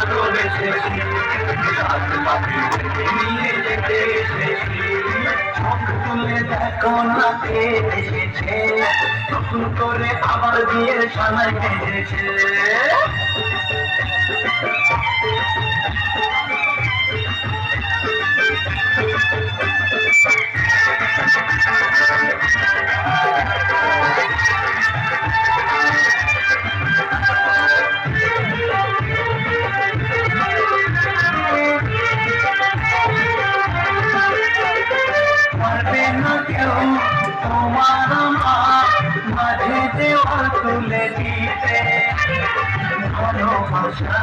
ভালোবেসেছি বাড়ি তুলে নিয়ে যেতে এসেছি চোখ তুলে দেখো এসেছে। নতুন করে আবার বিয়ের সানাই বেজেছে ভালোবাসা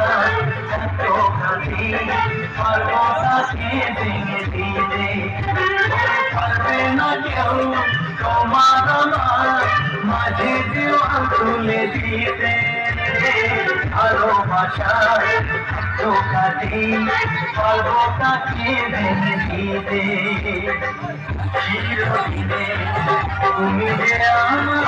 এত পারব তাকে ভেঙে না কেউ তোমার আমার তুলে দিতে ভালোবাসা এত পারব তাকে ভেঙে দিতে চিরদিনে তুমি যে আমার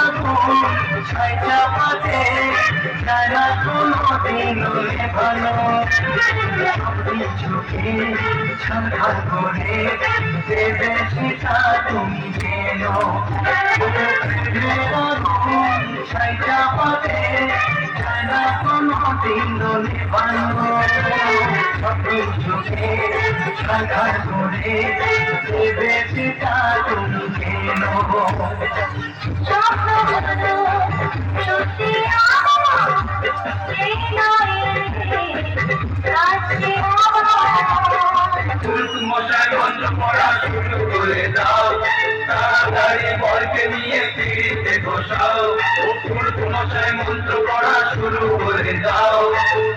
আগুন ছাই চাপাতে যায় না কোনো দিন সবই করে দাও তাড়াতাড়ি বরকে নিয়ে ফিরিতে বসাও ও পুরুষ মশাই মন্ত্র পড়া শুরু করে দাও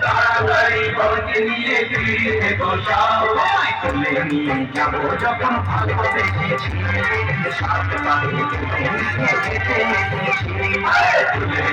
তাড়াতাড়ি বরকে নিয়ে ফিরিতে বসাও নিয়ে যাব। যখন ভালো দেখেছি সাত তারিখ তুলে